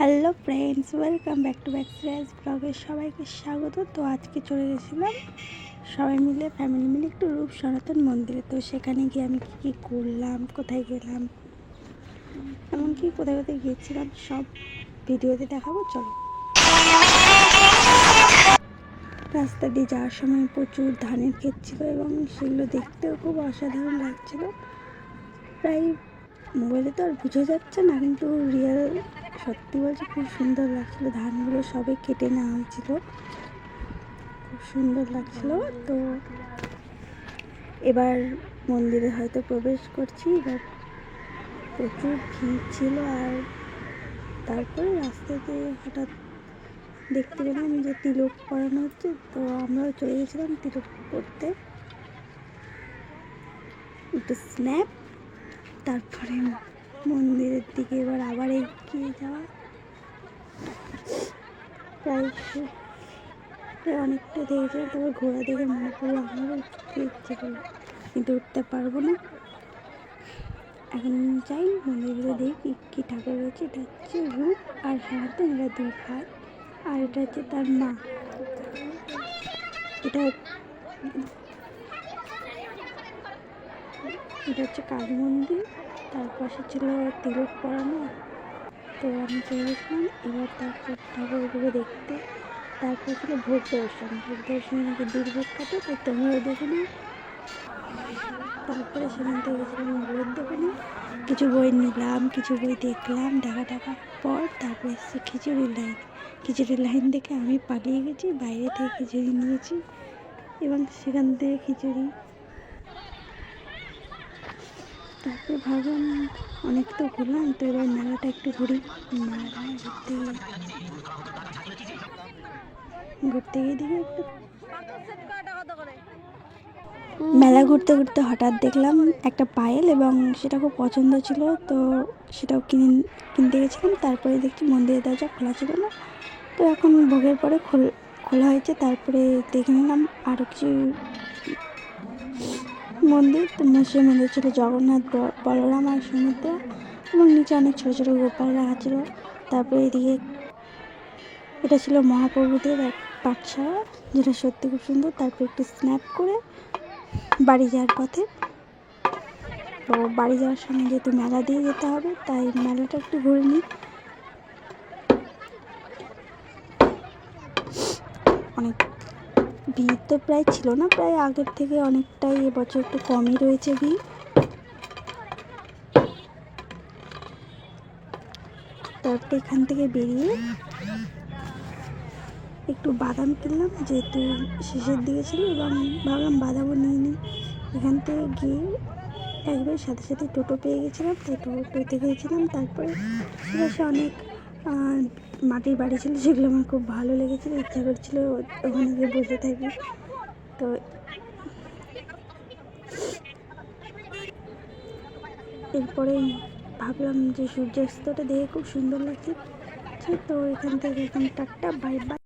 Hello friends, welcome back to back Siraj ব্লগের সবাইকে স্বাগত। তো আজকে চলে গেছিলাম সবাই মিলে, ফ্যামিলি মিলে একটু রূপ সনাতন মন্দিরে। তো সেখানে গিয়ে আমি কী কী করলাম, কোথায় গেলাম, এমনকি কোথায় কোথায় গিয়েছিলাম, সব ভিডিওতে দেখাবো, চলো। রাস্তা দিয়ে যাওয়ার সময় প্রচুর ধানের ক্ষেত ছিল এবং সেগুলো দেখতেও খুব অসাধারণ লাগছিল। প্রায় মোবাইলে তো আর বোঝা যাচ্ছে না, কিন্তু রিয়েল সত্যি বলছি, খুব সুন্দর লাগছিল। ধানগুলো সবে কেটে নেওয়া হয়েছিল। খুব সুন্দর লাগছিল। তো এবার মন্দিরে হয়তো প্রবেশ করছি। এবার প্রচুর ভিড় ছিল আর তারপরে রাস্তাতে হঠাৎ দেখতে পেলাম যে তিলক পরানো হচ্ছে। তো আমরাও চলে গেছিলাম তিলক করতে। একটু স্ন্যাপ তারপরে মন্দিরের দিকে এবার আবার এগিয়ে যাওয়া। অনেকটা দেখেছে তারপর ঘোড়া দেখে মনে পড়ল আমারও উঠতে ইচ্ছে করল, কিন্তু উঠতে পারব না। এখন যাই মন্দিরে দেখি কী ঠাকুর রয়েছে। এটা হচ্ছে রূপ আর সনাতন এরা দুই ভাই আর এটা হচ্ছে তার মা। এটা এটা হচ্ছে কালী মন্দির। পাশে ছিল তিলক পরানো। তো আমি চলে গেছিলাম। এবার তারপর ঠাকুরগুলো দেখতে। তারপর ছিল ভোগ দর্শন। ভোগ দর্শনে নাকি দুর্ভোগ কাটে, তো তোমরাও দেখে নাও। তারপরে সেখান থেকে গেছিলাম বইয়ের দোকানে। কিছু বই নিলাম, কিছু বই দেখলাম দেখা টাকার পর তারপরে এসেছে খিচুড়ি লাইন। খিচুড়ি লাইন দেখে আমি পালিয়ে গেছি, বাইরে থেকে খিচুড়ি নিয়েছি এবং সেখান থেকে খিচুড়ি তারপরে ভাবলাম, অনেক তো ঘুরলাম, তো এবার মেলাটা একটু ঘুরি। ঘুরতে ঘুরতে গিয়ে দিকে একটু। মেলা ঘুরতে ঘুরতে হঠাৎ দেখলাম একটা পায়েল এবং সেটা খুব পছন্দ ছিল, তো সেটাও কিনে, কিনতে গেছিলাম। তারপরে দেখছি মন্দিরের দরজা খোলা ছিল না। তো এখন ভোগের পরে খোল- খোলা হয়েছে, তারপরে দেখে নিলাম আরও কিছু মন্দির সেই মন্দির ছিল জগন্নাথ বলরাম আর সমুদ্র এবং নিচে অনেক ছোটো ছোটো গোপাল রাখা ছিল তারপরে এদিকে এটা ছিল মহাপ্রভুদের এক পাঠশালা, যেটা সত্যি খুব সুন্দর। তারপর একটু স্ন্যাপ করে বাড়ি যাওয়ার পথে। তো বাড়ি যাওয়ার সময় যেহেতু মেলা দিয়ে যেতে হবে, তাই মেলাটা একটু ঘুরে নিই। অনেক ভিড় তো প্রায় ছিল না, প্রায় আগের থেকে অনেকটাই এবছর একটু কমই রয়েছে ভিড় তারপর এখান থেকে বেরিয়ে একটু বাদাম কিনলাম, যেহেতু শেষের দিকে ছিল, এবং ভাবলাম বাদামও নিয়ে নিই। এখান থেকে গিয়ে একবার সাথে সাথে টোটো পেয়ে গেছিলাম তাই টোটোতে গিয়েছিলাম তারপরে অনেক মাটির বাড়ি ছিল, সেগুলো আমার খুব ভালো লেগেছিলো, ইচ্ছা করছিল ওখানে গিয়ে বসে থাকি। তো এরপরে ভাবলাম যে সূর্যাস্তটা দেখে খুব সুন্দর লাগছে। তো এখান থেকে এখন টাকটা বাই বাই